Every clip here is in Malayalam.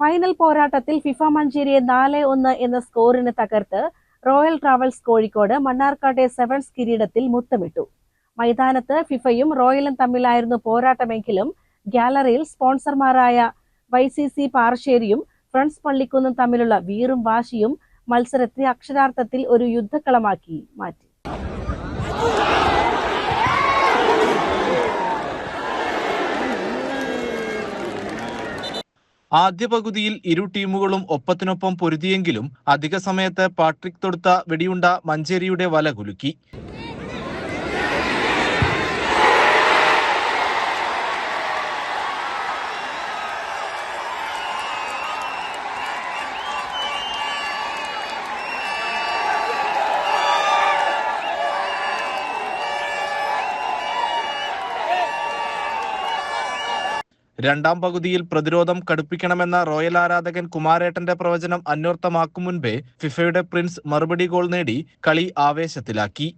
ഫൈനൽ പോരാട്ടത്തിൽ ഫിഫ മഞ്ചേരിയെ നാല് ഒന്ന് എന്ന സ്കോറിന് തകർത്ത് റോയൽ ട്രാവൽസ് കോഴിക്കോട് മണ്ണാർക്കാട്ടെ സെവൻസ് കിരീടത്തിൽ മുത്തമിട്ടു. മൈതാനത്ത് ഫിഫയും റോയലും തമ്മിലായിരുന്നു പോരാട്ടമെങ്കിലും ഗാലറിയിൽ സ്പോൺസർമാരായ വൈ സി സി പാറശ്ശേരിയും ഫ്രണ്ട്സ് പള്ളിക്കുന്നും തമ്മിലുള്ള വീറും വാശിയും മത്സരത്തെ അക്ഷരാർത്ഥത്തിൽ ഒരു യുദ്ധക്കളമാക്കി മാറ്റി. ആദ്യ പകുതിയിൽ ഇരു ടീമുകളും ഒപ്പത്തിനൊപ്പം പൊരുതിയെങ്കിലും അധിക സമയത്ത് പാട്രിക് തൊടുത്ത വെടിയുണ്ട മഞ്ചേരിയുടെ വല കുലുക്കി. രണ്ടാം പകുതിയിൽ പ്രതിരോധം കടുപ്പിക്കണമെന്ന റോയൽ ആരാധകൻ കുമാരേട്ടന്റെ പ്രവചനം അന്വർത്ഥമാക്കും മുൻപേ ഫിഫയുടെ പ്രിൻസ് മറുപടി ഗോൾ നേടി കളി ആവേശത്തിലാക്കി.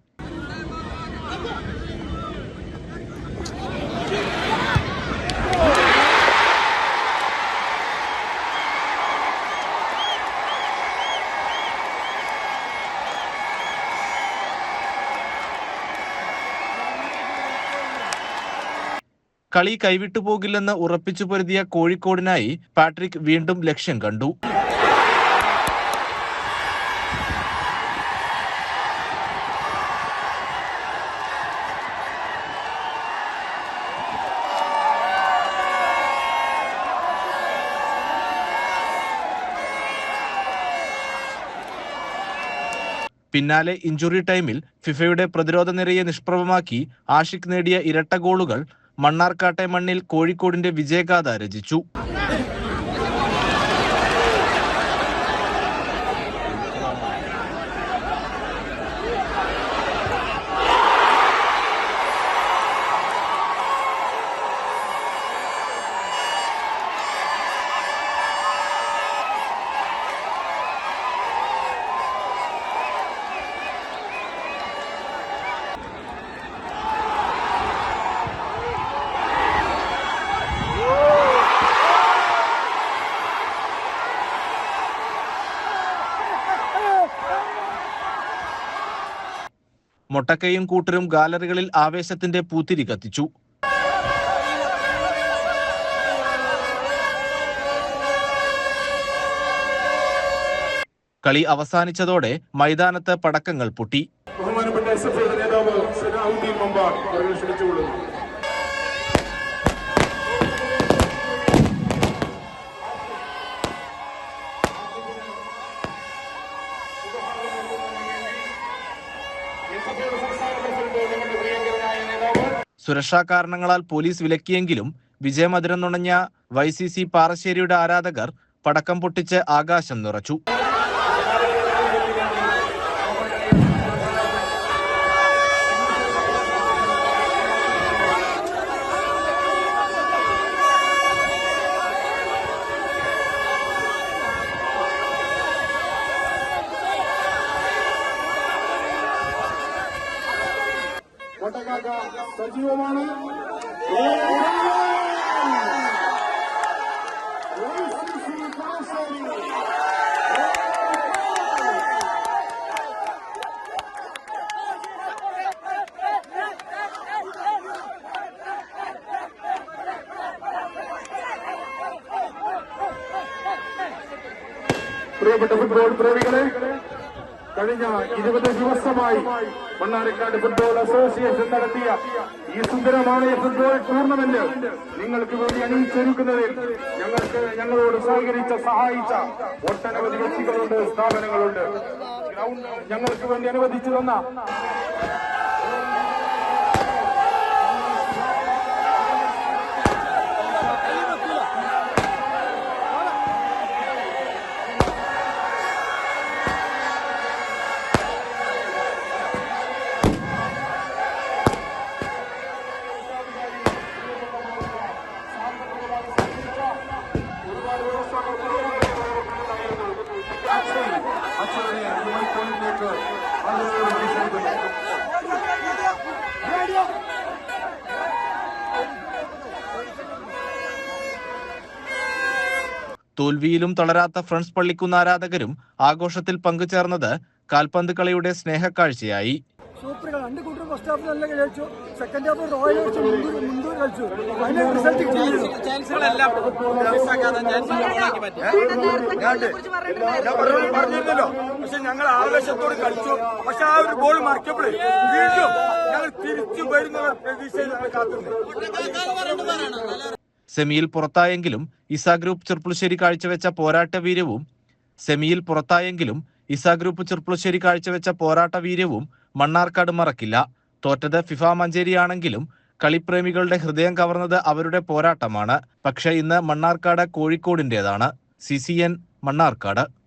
കളി കൈവിട്ടു പോകില്ലെന്ന് ഉറപ്പിച്ചു പൊരുതിയ കോഴിക്കോടിനായി പാട്രിക് വീണ്ടും ലക്ഷ്യം കണ്ടു. പിന്നാലെ ഇഞ്ചുറി ടൈമിൽ ഫിഫയുടെ പ്രതിരോധ നിരയെ നിഷ്പ്രഭമാക്കി ആഷിഖ് നേടിയ ഇരട്ട ഗോളുകൾ മണ്ണാർക്കാട്ടെ മണ്ണിൽ കോഴിക്കോടിന്റെ വിജയഗാഥ രചിച്ചു. മൊട്ടക്കയും കൂട്ടരും ഗാലറികളിൽ ആവേശത്തിന്റെ പൂത്തിരി കത്തിച്ചു. കളി അവസാനിച്ചതോടെ മൈതാനത്ത് പടക്കങ്ങൾ പൊട്ടി. ബഹുമാനപ്പെട്ട എസ് എഫ് നേതാവ് സലാഹുദ്ദീൻ മമ്പാർ ക്ഷണിച്ചുകൊള്ളുന്നു. സുരക്ഷാ കാരണങ്ങളാൽ പോലീസ് വിലക്കിയെങ്കിലും വിജയമധുരം നുണഞ്ഞ വൈ സി സി പാറശ്ശേരിയുടെ ആരാധകർ പടക്കം പൊട്ടിച്ച് ആകാശം നിറച്ചു. കോട്ടക്കാക്ക സജീവമാണ് പ്രിയപ്പെട്ട ഫുട്ബോൾ പ്രേമികളെ കഴിഞ്ഞ ഇരുപത് ദിവസമായി മണ്ണാർക്കാട് ഫുട്ബോൾ അസോസിയേഷൻ നടത്തിയ ഈ സുന്ദരമായ ഫുട്ബോൾ ടൂർണമെന്റ് നിങ്ങൾക്ക് വേണ്ടി അണിയിച്ചൊരുക്കുന്നതിൽ ഞങ്ങൾക്ക് ഞങ്ങളോട് സഹകരിച്ച സഹായിച്ച ഒട്ടനവധി വ്യക്തികളുണ്ട് സ്ഥാപനങ്ങളുണ്ട്. ഗ്രൗണ്ട് ഞങ്ങൾക്ക് വേണ്ടി അനുവദിച്ചു തന്ന തോൽവിയിലും തളരാത്ത ഫ്രണ്ട്സ് പള്ളിക്കുന്ന് ആരാധകരും ആഘോഷത്തിൽ പങ്കുചേർന്നത് കാൽപന്ത് കളിയുടെ സ്നേഹക്കാഴ്ചയായി. സൂപ്പർ ഫസ്റ്റ് ഹാഫ് നല്ല കളിച്ചു. സെക്കൻഡ് ഹാഫ് റോയൽ കളിച്ചു മുണ്ടൂർ മുണ്ടൂർ കളിച്ചു. അതിന്റെ റിസൾട്ട് ഞാൻ പറഞ്ഞു പറഞ്ഞിരുന്നല്ലോ. പക്ഷെ ഞങ്ങൾ ആവേശത്തോട് കളിച്ചു. പക്ഷെ ആ ഒരു ഗോൾ മറിക്കപ്പോഴേ വീണ്ടും ഞങ്ങൾ തിരിച്ചു വരുന്ന പ്രതീക്ഷയിൽ ഞങ്ങൾ സെമിയിൽ പുറത്തായെങ്കിലും ഇസ ഗ്രൂപ്പ് ചെർപ്പുളശ്ശേരി കാഴ്ചവെച്ച പോരാട്ട വീര്യവും സെമിയിൽ പുറത്തായെങ്കിലും ഇസ ഗ്രൂപ്പ് ചെർപ്പുളശ്ശേരി കാഴ്ചവെച്ച പോരാട്ട വീര്യവും മണ്ണാർക്കാട് മറക്കില്ല. തോറ്റത് ഫിഫ മഞ്ചേരിയാണെങ്കിലും കളിപ്രേമികളുടെ ഹൃദയം കവർന്നത് അവരുടെ പോരാട്ടമാണ്. പക്ഷേ ഇന്ന് Mannarkkad കോഴിക്കോടിന്റേതാണ്. C C N Mannarkkad.